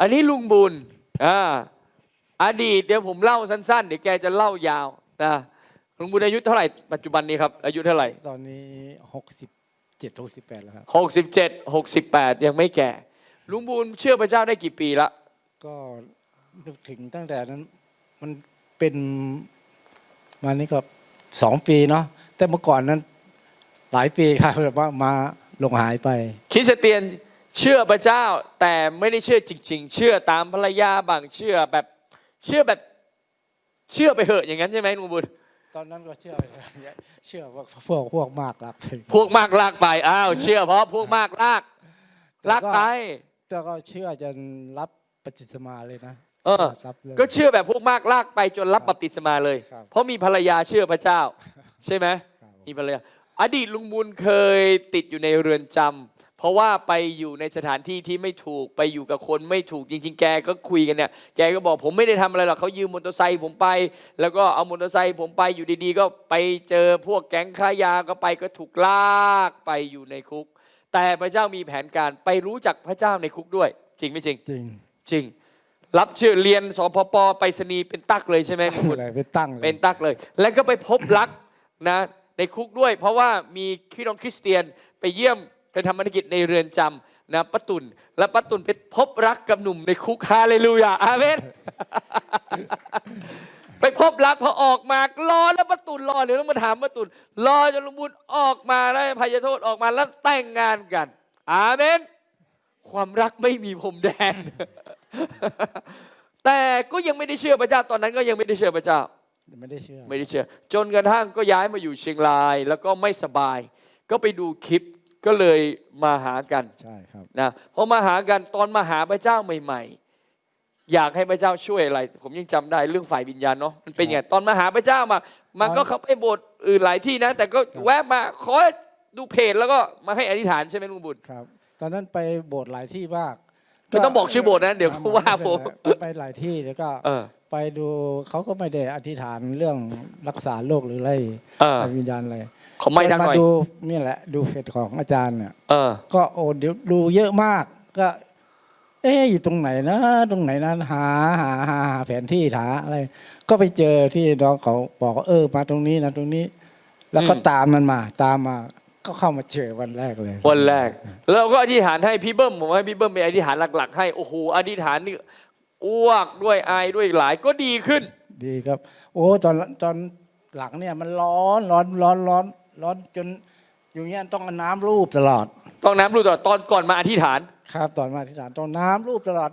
อันนี้ลุงบุญอ่าอดีตเดี๋ยวผมเล่าสั้นๆ เดี๋ยวแกจะเล่ายาวนะลุงบุญอายุเท่าไหร่ปัจจุบันนี้ครับ อายุเท่าไหร่ตอนนี้หกสิบเจ็ดหกสิบแปดแล้วครับหกสิบเจ็ดหกสิบแปดยังไม่แก่ ลุงบุญเชื่อพระเจ้าได้กี่ปีละก็นึกถึงตั้งแต่นั้น มันเป็นมานี่ก็สองปีเนาะแต่เมื่อก่อนนั้นหลายปีครับแบบว่ามา ลงหายไป คริสเตียนเชื่อพระเจ้าแต่ไม่ได้เชื่อจริง ๆ เชื่อตามภรรยาบางเชื่อแบบเชื่อแบบเชื่อไปเหอะอย่างนั้นใช่ไหมลุงบุญตอนนั้นก็เชื่อ เชื่อว่าพวกพวกมากรับพวกมากลากไปอ้าวเชื่อเพราะพวกมากลากลากไปแต่ก็เชื่อจนรับปฏิสมาเลยนะเออรับเลยก็เชื่อแบบพวกมากลากไปจนรับบัพติศมาเลยครับเพราะมีภรรยาเชื่อพระเจ้า ใช่ไหมครับมีภรรยา อดีตลุงบุญเคยติดอยู่ในเรือนจำเพราะว่าไปอยู่ในสถานที่ที่ไม่ถูกไปอยู่กับคนไม่ถูกจริง ๆ แกก็คุยกันเนี่ยแกก็บอกผมไม่ได้ทำอะไรหรอกเขายืมมอเตอร์ไซค์ผมไป แล้วก็เอามอเตอร์ไซค์ผมไปอยู่ดีๆ ก็ไปเจอพวกแก๊งค้ายาก็ไปก็ถูกลากไปอยู่ในคุก แต่พระเจ้ามีแผนการไปรู้จักพระเจ้าในคุกด้วย จริงไม่จริงจริงจริง รับชื่อเรียนสพปไปรษณีย์เป็นตักเลยใช่ไหมลุงบุญอะไรไปตั้งเลย เป็นตักเลย แล้วก็ไปพบรักนะ ในคุกด้วย เพราะว่ามีพี่น้องคริสเตียนไปเยี่ยมไปทำภารกิจในเรือนจำนะป้าตุนและป้าตุนไปพบรักกับหนุ่มในคุกฮาเลลูยาอาเมนไปพบรักพอออกมารอแล้วป้าตุนรอเดี๋ยวต้องมาถามป้าตุนรอจนลุงบุญออกมาได้พยโทษออกมาแล้วแต่งงานกัน อาเมน ความรักไม่มีพรมแดน แต่ก็ยังไม่ได้เชื่อพระเจ้าตอนนั้นก็ยังไม่ได้เชื่อพระเจ้า ไม่ได้เชื่อไม่ได้เชื่อ จนกระทั่งก็ย้ายมาอยู่เชียงราย แล้วก็ไม่สบาย ก็ไปดูคลิปก็เลยมาหากันใช่ครับนะพอมาหากันตอนมาหาพระเจ้าใหม่ ๆ อยากให้พระเจ้าช่วยอะไร ผมยังจำได้เรื่องฝ่ายวิญญาณเนาะมันเป็นไงตอนมาหาพระเจ้ามา มันก็เข้าไปโบสถ์อื่นหลายที่นะ แต่ก็แวะมาขอดูเพจแล้วก็มาให้อธิษฐานใช่ไหมลุงบุญครับ ตอนนั้นไปโบสถ์หลายที่มาก ไม่ต้องบอกชื่อโบสถ์นะเดี๋ยวเขาว่าผมไปไปหลายที่แล้วก็เออ ไปดูเขาก็ไม่ได้อธิษฐานเรื่องรักษาโรคหรืออะไรเออ วิญญาณอะไรขอไม่ดังหมาน่อยดูนี่แหละ ดูเพจของอาจารย์เนี่ย เออ ก็โอ้เดี๋ยวดูเยอะมากก็ เอ๊ะอยู่ตรงไหนนะตรงไหนนะหาหาหาหาแผนที่หาอะไร ก็ไปเจอที่น้องเขาบอกว่าเออมาตรงนี้นะตรงนี้ แล้วก็อืม ตามมันมา ตามมา ก็เข้ามาเจอวันแรกเลย วันแรก เราก็อธิษฐานให้พี่เบิ้มผมให้พี่เบิ้มเป็นอธิษฐานหลัก ๆ ให้โอ้โหอธิษฐานนี่อ้วกด้วยอายด้วยหลายก็ดีขึ้น ดีครับ โอ้ตอนตอนหลังเนี่ยมันร้อนร้อนร้อนร้อนร้อนจนอยู่เงี้ยต้องเอาน้ำรูปตลอด ต้องน้ำรูตลอดตอนก่อนมาอธิษฐาน ครับ ตอนมาที่ฐานต้องน้ำรูปตลอด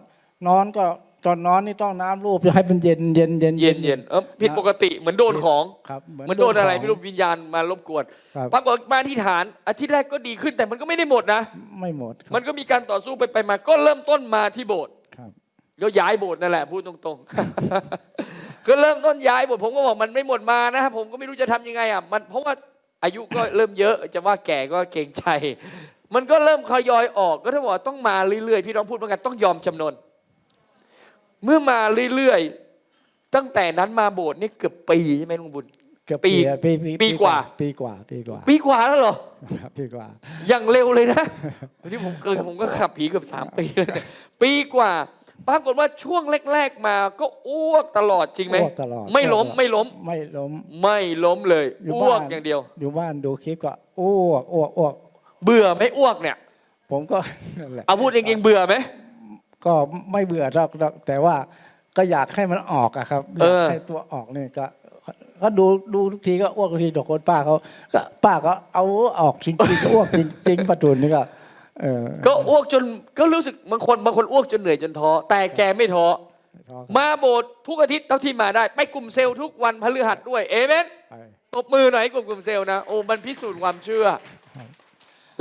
นอนก็ ตอนนอนนี่ต้องน้ำรูปให้มันเย็นเย็นเย็นเย็นเย็นเออผิดปกติเหมือนโดนของครับเหมือนโดนอะไรไม่รู้วิญญาณมารบกวนครับปรากฏมาอธิษฐาน อาทิตย์แรกก็ดีขึ้นแต่มันก็ไม่ได้หมดนะ ไม่หมดครับมันก็มีการต่อสู้ไปไปมาก็เริ่มต้นมาที่โบสถ์ครับก็ย้ายโบสถ์นั่นแหละพูดตรงๆก็เริ่มต้นย้ายโบสถ์ผมก็บอกมันไม่หมดมานะครับผมก็ไม่รู้จะทำยังไงอะมันเพราะว่าอายุก็เริ่มเยอะจะว่าแก่ก็เกรงใจ มันก็เริ่มทยอยออกก็ถ้าบอกว่าต้องมาเรื่อยๆพี่น้องพูดเหมือนกันต้องยอมจำนน เมื่อมาเรื่อยๆ ตั้งแต่นั้นมาโบสถ์นี่เกือบปีใช่ไหมลุงบุญ เกือบปีอะปีปีกว่า ปีกว่า ปีกว่า ปีกว่าแล้วเหรอ ครับปีกว่า อย่างเร็วเลยนะวันนี้ผมเกิดผมก็ขับผีเกือบสามปีแล้วเนี่ยปีกว่าปรากฏว่าช่วงแรกๆมาก็อ้วกตลอดจริงไหมอ้วกตลอดไม่ล้มอ้วกตลอดไม่ล้ม ไม่ล้ม ไม่ล้มเลยอยู่อ้วกบ้านอย่างเดียว อยู่บ้านดูคลิปก็อ้วกอ้วกอ้วกเบื่อไหมอ้วกเนี่ย ผมก็ นั่นแหละเอาพูดจริงๆเบื่อไหม ก็ไม่เบื่อหรอกหรอกแต่ว่าก็อยากให้มันออกอะครับอเอยากอให้ตัวออกเนี่ยก็ก็ดูดูทุกทีก็อ้วกทุกทีตัวคนป้าเขาก็ป้าก็เอาออกจริงๆก็อ้วกจริงๆประตูนี่ก็เออก็อ้วกจนก็รู้สึกบางคนบางคนอ้วกจนเหนื่อยจนท้อแต่แกไม่ท้อท้อครับมาโบสถ์ทุกอาทิตย์เท่าที่มาได้ ไปกลุ่มเซลล์ทุกวันพฤหัสด้วยเอเมนไปตบมือหน่อยให้กลุ่มกลุ่มเซลล์นะโอ้มันพิสูจน์ความเชื่อครับ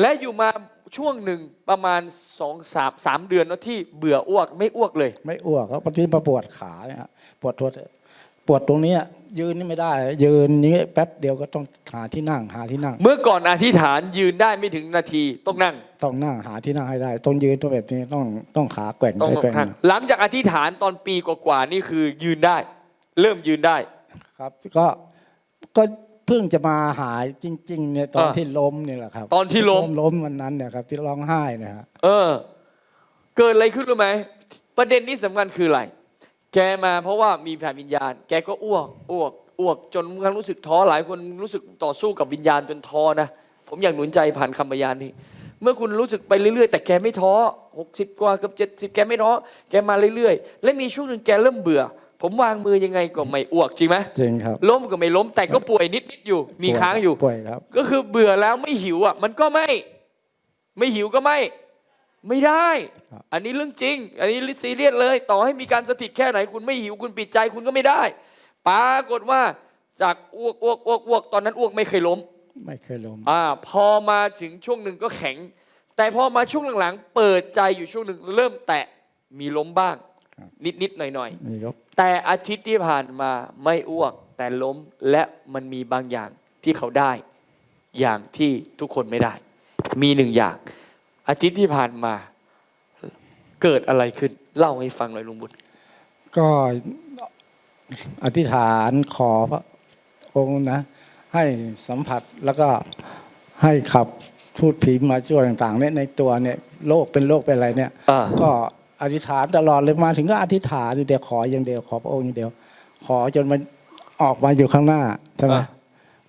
และอยู่มา ช่วงหนึ่งประมาณสองสามสามเดือนเนอะที่เบื่ออ้วกไม่อ้วกเลย ไม่อ้วกครับบางทีมาปวดขาเนี่ยฮะปวดตัวปวดตรงเนี้ยยืนนี่ไม่ได้ ยืนอย่างนี้แป๊บเดียวก็ต้องหาที่นั่งหาที่นั่ง เมื่อก่อนอธิษฐานยืนได้ไม่ถึงนาทีต้องนั่งต้องนั่งหาที่นั่งให้ได้ ต้องยืนตัวแบบนี้ต้องต้องขาแกว่งต้องไปแกว่งนั่งมาหลังจากอธิษฐานตอนปีกว่าๆนี่คือยืนได้ เริ่มยืนได้ ครับ ก็ก็ เพิ่งจะมาหายจริง ๆ เนี่ยตอนอ่าที่ล้มเนี่ยแหละครับตอนที่ล้ม ล้มวันนั้นเนี่ยครับ ที่ร้องไห้เนะฮะเออ เกิดอะไรขึ้นรู้ไหม ประเด็นนี้สำคัญคืออะไร แกมาเพราะว่ามีแผ่นวิญญาณ แกก็อ้วกอ้วกอ้วกจนบางครั้งรู้สึกท้อหลายคนรู้สึกต่อสู้กับวิญญาณจนท้อนะ ผมอยากหนุนใจผ่านคำพยานนี้ เมื่อคุณรู้สึกไปเรื่อยๆ แต่แกไม่ท้อหกสิบกว่าเกับเจ็ดสิบแกไม่ท้อแกมาเรื่อยๆ และมีช่วงหนึ่งแกเริ่มเบื่อ ผมวางมือยังไงก็ไม่อ้วกจริงไหมจริงครับ ล้มก็ไม่ล้มแต่ก็ป่วยนิดๆอยู่ มีค้างอยู่ ป่วยครับ ก็คือเบื่อแล้วไม่หิวอะ มันก็ไม่ ไม่หิวก็ไม่ ไม่ได้ครับอันนี้เรื่องจริง อันนี้ซีเรียสเลย ต่อให้มีการสถิตแค่ไหน คุณไม่หิวคุณปิดใจคุณก็ไม่ได้ปรากฏว่าจากอ้วกอ้วกอ้วกอ้วกตอนนั้นอ้วกไม่เคยล้ม ไม่เคยล้มอ่า พอมาถึงช่วงหนึ่งก็แข็ง แต่พอมาช่วงหลังๆเปิดใจอยู่ช่วงหนึ่งเริ่มแตะมีล้มบ้าง นิดๆหน่อยๆมียก แต่อาทิตย์ที่ผ่านมาไม่อ้วกแต่ล้มและมันมีบางอย่างที่เขาได้ อย่างที่ทุกคนไม่ได้ มีหนึ่งอย่าง อาทิตย์ที่ผ่านมาเกิดอะไรขึ้น เล่าให้ฟังหน่อยลุงบุญก็อธิษฐานขอพระองค์นะ ให้สัมผัสแล้วก็ให้ขับพูดผีมาช่วยต่างๆเนี่ยในตัวเนี่ยโรคเป็นโรคเป็นอะไรเนี่ยอ่าก็ อธิษฐานตลอดเลยมาถึงก็อธิษฐานอยู่เดียวขออย่างเดียวขอพระองค์อย่างเดียว ขอจนมันออกมาอยู่ข้างหน้าใช่ไหมอะ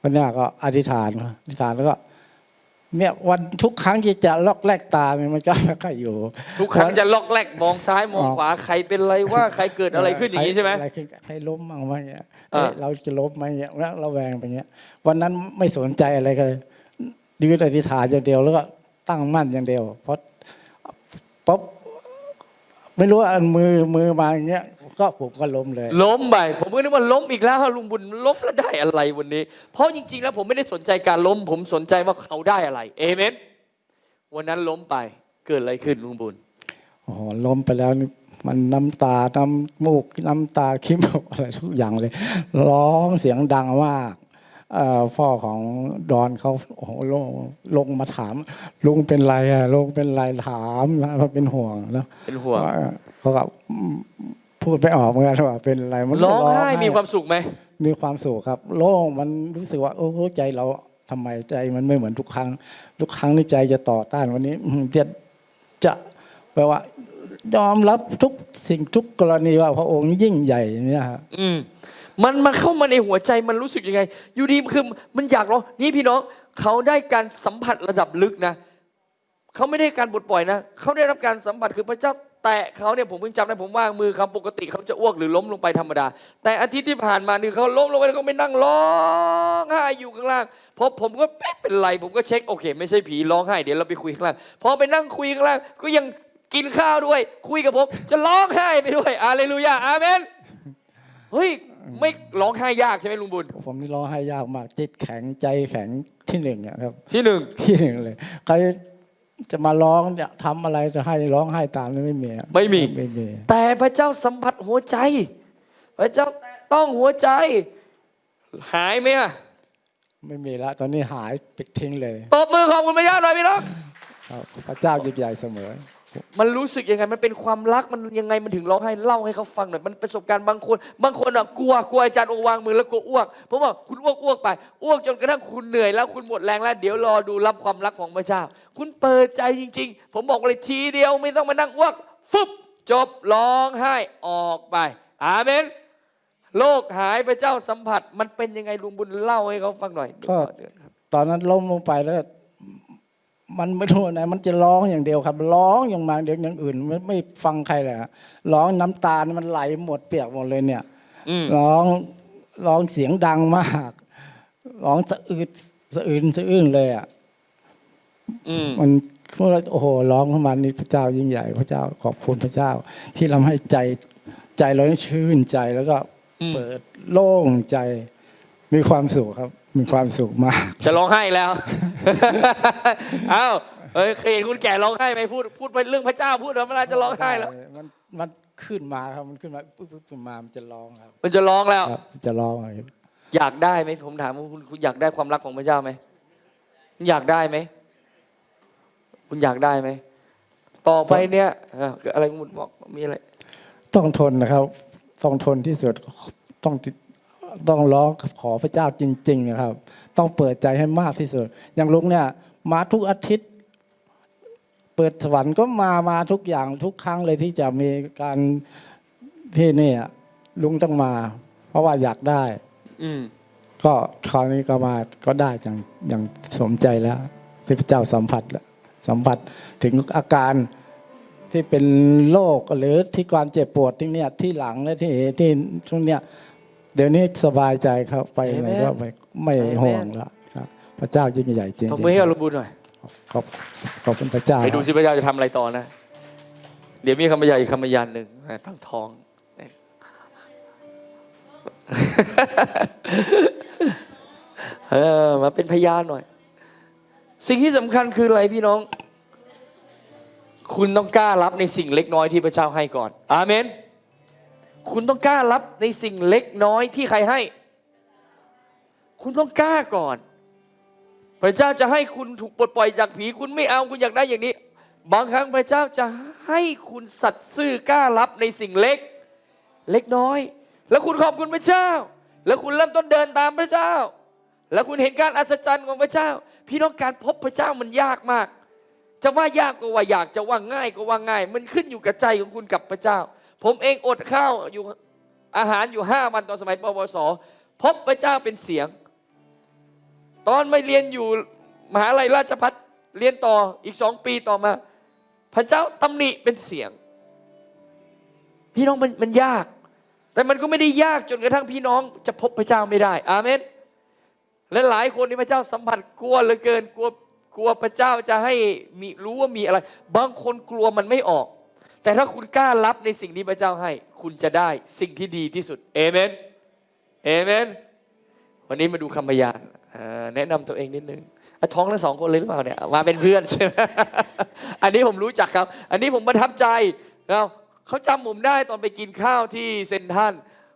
วันหน้าก็อธิษฐานอธิษฐานแล้วก็ เนี่ยวันทุกครั้งที่จะลอกแลกตาเนี่ยมันก็ไม่ค่อยอยู่ ทุกครั้งจะล็อกแรกมองซ้ายมองอ๋อขวาใครเป็นอะไรว่าใครเกิดอะไรขึ้นอย่างนี้ใช่ไหมอะไรขึ้นใครล้มบ้างวะเนี่ยอ่าเอ๊ะเราจะล้มไหมเนี่ยแล้วเราแวงไปเงี้ยวันนั้นไม่สนใจอะไรกันเลยยืนอธิษฐานอย่างเดียวแล้วก็ตั้งมั่นอย่างเดียวเพราะป๊บ ไม่รู้ว่าอันมือมือมาอย่างเงี้ยก็ผมก็ล้มเลย ล้มไปผมก็นึกว่าล้มอีกแล้วลุงบุญล้มแล้วได้อะไรวันนี้ เพราะจริง ๆ แล้วผมไม่ได้สนใจการล้ม ผมสนใจว่าเขาได้อะไรเอเมนวันนั้นล้มไปเกิดอะไรขึ้นลุงบุญโอ้โหล้มไปแล้วนี่มันน้ำตาน้ำมูกน้ำตาขี้มูกอะไรทุกอย่างเลย ร้องเสียงดังมากเอ่อ พ่อของดอนเขาโอ้โหลงลงมาถามลุงเป็นไรอะลุงเป็นไรถามนะเพราะเป็นห่วงนะเป็นห่วงว่าเขาก็พูดไม่ออกเหมือนกันว่าเป็นอะไรมันก็ร้องไห้มีความสุขไหมมีความสุขครับ โล่งมันรู้สึกว่าโอ้โหใจเราทำไมใจมันไม่เหมือนทุกครั้ง ทุกครั้งในใจจะต่อต้านวันนี้อืมจะจะแปลว่ายอมรับทุกสิ่งทุกกรณีว่าพระองค์ยิ่งใหญ่เนี่ยฮะอื มันมันเข้ามาในหัวใจมันรู้สึกยังไง อยู่ดีคือมันอยากร้องนี่พี่น้องเขาได้การสัมผัสระดับลึกนะเขาไม่ได้การปลดปล่อยนะเขาได้รับการสัมผัสคือพระเจ้าแตะเขาเนี่ยผมเพิ่งจำได้ผมวางมือเขาปกติเขาจะอ้วกหรือล้มลงไปธรรมดา แต่อาทิตย์ที่ผ่านมานี่เขาล้มลงไปแล้วเขาไม่นั่งร้องไห้อยู่ข้างล่างพอผมก็เป๊ะเป็นไร ผมก็เช็คโอเค ไม่ใช่ผีร้องไห้เดี๋ยวเราไปคุยข้างล่างพอไปนั่งคุยข้างล่างก็ยังกินข้าวด้วย คุยกับผมจะร้องไห้ไปด้วยอาเลลูยาอาเมน เฮ้ยไม่ร้องไห้ยากใช่ไหมลุงบุญ ผมนี่ร้องไห้ยากมากจิตแข็งใจแข็งที่หนึ่งอะครับ ที่หนึ่งที่หนึ่งเลยใครจะมาร้องเนี่ยทำอะไรจะให้ร้องไห้ตามนี่ไม่มีอะไม่มี ไม่มีแต่พระเจ้าสัมผัสหัวใจ พระเจ้าแตะต้องหัวใจ หายไหมอะไม่มีแล้วตอนนี้หายปิดทิ้งเลยตบมือขอบคุณพระเจ้าหน่อยพี่น้อง ครับพระเจ้ายิ่งใหญ่เสมอ มันรู้สึกยังไง มันเป็นความรัก มันยังไง มันถึงร้องไห้เล่าให้เขาฟังหน่อย มันประสบการณ์บางคน บางคนอะกลัว กลัวอาจารย์โอวางมือแล้วกลัวอ้วก เพราะว่าคุณอ้วกอ้วกไป อ้วกจนกระทั่งคุณเหนื่อยแล้วคุณหมดแรงแล้ว เดี๋ยวรอดูรับความรักของพระเจ้า คุณเปิดใจจริง ๆ ผมบอกเลยทีเดียวไม่ต้องมานั่งอ้วก ฟึบ จบร้องไห้ออกไป อาเมน โลกหายพระเจ้าสัมผัส มันเป็นยังไงลุงบุญเล่าให้เขาฟังหน่อยก็ตอนนั้นล้มลงไปแล้ว มันไม่รู้นะมันจะร้องอย่างเดียวครับ ร้องอย่างมาเดียวอย่างอื่นไม่ไม่ฟังใครเลยฮะร้องน้ำตามันไหลหมดเปียกหมดเลยเนี่ย อืมร้องร้องเสียงดังมาก ร้องสะอืดสะอื่นสะอื้นเลยอะอืมมันพวกเราโอ้โหร้องเข้ามานี่พระเจ้ายิ่งใหญ่ พระเจ้าขอบคุณพระเจ้า ที่ทำให้ใจใจเราชื่นใจแล้วก็อืมเปิดโล่งใจมีความสุขครับ มีความสุขมาก จะร้องไห้อีกแล้วเอ้าเฮ้ยเคยเห็นคุณแก่ร้องไห้ไหมพูดพูดไปเรื่องพระเจ้าพูดธรรมดาจะร้องไห้แล้ว มันมันขึ้นมาครับมันขึ้นมาปุ๊บปุ๊บขึ้นมามันจะร้องครับ มันจะร้องแล้ว ครับจะร้องครับอยากได้ไหมผมถามว่าคุณคุณอยากได้ความรักของพระเจ้าไหมคุณอยากได้ไหมคุณอยากได้ไหมต่อไปเนี่ยเอ่ออะไรคุณบอกมีอะไรต้องทนนะครับ ต้องทนที่สุดต้อง ติดต้องร้องขอพระเจ้าจริง ๆ นะครับ ต้องเปิดใจให้มากที่สุด อย่างลุงเนี่ย มาทุกอาทิตย์ เปิดสวรรค์ก็มามาทุกอย่างทุกครั้งเลยที่จะมีการที่นี่อะลุงต้องมา เพราะว่าอยากได้ อืมก็คราวนี้ก็มาก็ได้อย่างอย่างสมใจแล้วที่พระเจ้าสัมผัสแล้วสัมผัสถึงอาการที่เป็นโรคหรือที่ความเจ็บปวดที่เนี่ยที่หลังและที่ที่ช่วงเนี้ย เดี๋ยวนี้สบายใจครับไปไหนก็ไม่ไม่ห่วงแล้วครับ พระเจ้ายิ่งใหญ่จริงตบมือให้กับลุงบุญหน่อยขอบขอบคุณพระเจ้า ไปดูสิพระเจ้าจะทำอะไรต่อนะ เดี๋ยวมีคำบรรยายอีกคำบรรยายหนึ่งตั้งท้อง เออมาเป็นพยานหน่อย สิ่งที่สำคัญคืออะไรพี่น้อง คุณต้องกล้ารับในสิ่งเล็กน้อยที่พระเจ้าให้ก่อน อาเมน คุณต้องกล้ารับในสิ่งเล็กน้อยที่ใครให้ คุณต้องกล้าก่อน พระเจ้าจะให้คุณถูกปลดปล่อยจากผี คุณไม่เอาคุณอยากได้อย่างนี้ บางครั้งพระเจ้าจะให้คุณสัตย์ซื่อกล้ารับในสิ่งเล็ก เล็กน้อย แล้วคุณขอบคุณพระเจ้า แล้วคุณเริ่มต้นเดินตามพระเจ้า แล้วคุณเห็นการอัศจรรย์ของพระเจ้า พี่น้องการพบพระเจ้ามันยากมาก จะว่ายากก็ว่าอยากจะว่าง่ายก็ว่าง่าย มันขึ้นอยู่กับใจของคุณกับพระเจ้า ผมเองอดข้าวอยู่อาหารอยู่ห้าวันตอนสมัยปวส พบพระเจ้าเป็นเสียง ตอนไม่เรียนอยู่มหาลัยราชพัฒเรียนต่ออีกสองปีต่อมา พระเจ้าตำหนิเป็นเสียง พี่น้องมันมันยาก แต่มันก็ไม่ได้ยากจนกระทั่งพี่น้องจะพบพระเจ้าไม่ได้ อาเมนและหลายคนที่พระเจ้าสัมผัสกลัวเหลือเกินกลัวกลัวพระเจ้าจะให้มีรู้ว่ามีอะไร บางคนกลัวมันไม่ออก แต่ถ้าคุณกล้ารับในสิ่งที่พระเจ้าให้ คุณจะได้สิ่งที่ดีที่สุดเอเมนเอเมนวันนี้มาดูคำพยานแนะนำตัวเองนิดนึงอะท้องทั้งสองคนเลยหรือเปล่าเนี่ยมาเป็นเพื่อนใช่ไหมอันนี้ผมรู้จักครับ อันนี้ผมประทับใจแล้วเขาจำผมได้ตอนไปกินข้าวที่เซนทัน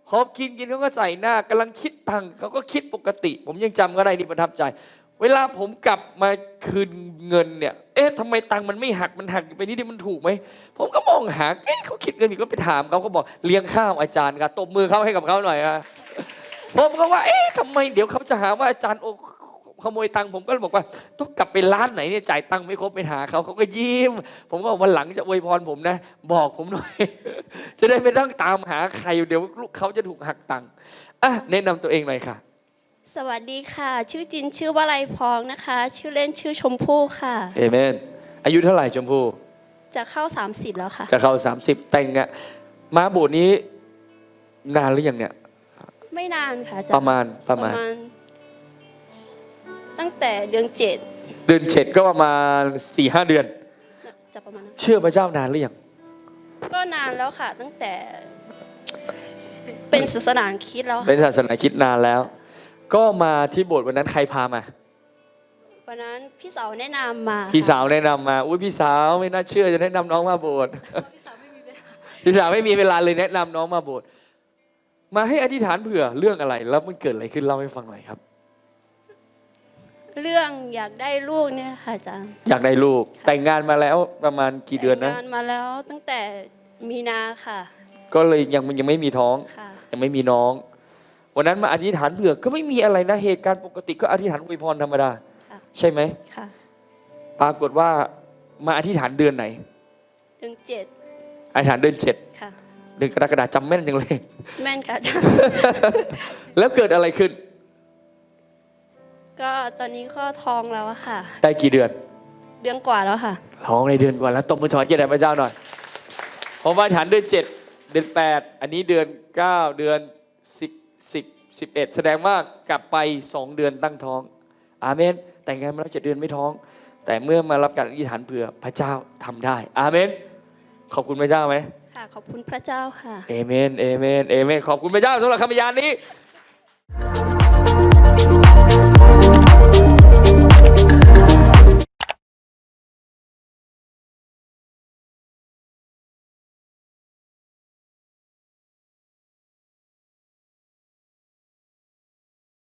พอกินกินเขาก็ใส่หน้ากำลังคิดตังเขาก็คิดปกติ ผมยังจำก็ได้นี่ประทับใจ เวลาผมกลับมาคืนเงินเนี่ย เอ๊ะทำไมตังค์มันไม่หัก มันหักไปนี่ดิมันถูกไหม ผมก็มองหา เอ๊ะเขาคิดเงินผิดก็ไปถามเขาก็บอกเลี้ยงข้าวอาจารย์ครับตบมือเขาให้กับเขาหน่อยอะผมก็ว่า เอ๊ะทำไมเดี๋ยวเขาจะหาว่าอาจารย์โอขโมยตังค์ผมก็เลยบอกว่าต้องกลับไปร้านไหนเนี่ยจ่ายตังค์ไม่ครบไปหาเขาเขาก็ยิ้ม ผมก็บอกวันหลังจะอวยพรผมนะ บอกผมหน่อย จะได้ไม่ต้องตามหาใครเดี๋ยวลูกเขาจะถูกหักตังค์อะแนะนำตัวเองหน่อยค่ะ สวัสดีค่ะ ชื่อจินชื่อวลัยพองนะคะ ชื่อเล่นชื่อชมพู่ค่ะเอเมนอายุเท่าไหร่ชมพู่จะเข้า 30 แล้วค่ะ จะเข้า 30 แต่งอะมาโบสถ์นี้นานหรือยังเนี่ย ไม่นานค่ะประมาณประมาณ ตั้งแต่เดือนเจ็ดเดือนเจ็ดก็ประมาณ4ี่ห้าเดือนจะประมาณนั้นเชื่อพระเจ้านานหรือยังก็นานแล้วค่ะ ตั้งแต่ เป็นศาสนาคริดแล้วเป็นค่ะศาสนาคริดนานแล้ว ก็มาที่โบสถ์วันนั้นใครพามา วันนั้นพี่สาวแนะนำมาพี่สาวแนะนำมา อุ้ยพี่สาวไม่น่าเชื่อจะแนะนำน้องมาโบสถ์ พี่สาวไม่มีเวลาพี่สาวไม่มีเวลาเลยแนะนำน้องมาโบสถ์มาให้อธิษฐานเผื่อเรื่องอะไร แล้วมันเกิดอะไรขึ้นเล่าให้ฟังหน่อยครับ เรื่องอยากได้ลูกเนี่ยค่ะอาจารย์อยากได้ลูก แต่งงานมาแล้วประมาณกี่เดือนนะ แต่งงานมาแล้วตั้งแต่มีนาค่ะก็เลยยังยังไม่มีท้อง ค่ะ ยังไม่มีน้อง วันนั้นมาอธิษฐานเผื่อก็ไม่มีอะไรนะเหตุการณ์ปกติก็อธิษฐานอวยพรธรรมดา ค่ะใช่ไหมค่ะปรากฏว่ามาอธิษฐานเดือนไหนเดือนเจ็ดอธิษฐานเดือนเจ็ดค่ะ เดือนกรกฎาคมจำแม่นจังเลย แม่นค่ะอาจารย์ แล้วเกิดอะไรขึ้นก็ตอนนี้ก็ท้องแล้วอะค่ะ ได้กี่เดือน เดือนกว่าแล้วค่ะ ท้องในเดือนก่อนแล้วตบมือถอนเกียรติแด่พระเจ้าหน่อยผมมาฐานเดือนเจ็ดเดือนแปดอันนี้เดือนเก้าเดือน 10 11 แสดงว่ากลับไป 2 เดือนตั้งท้อง อาเมน แต่งงานมาแล้วเจ็ดเดือนไม่ท้อง แต่เมื่อมารับการอธิษฐานเผื่อพระเจ้าทำได้ อาเมน ขอบคุณพระเจ้าไหมค่ะขอบคุณพระเจ้าค่ะเอเมนเอเมนเอเมน ขอบคุณพระเจ้าสำหรับคำพยานนี้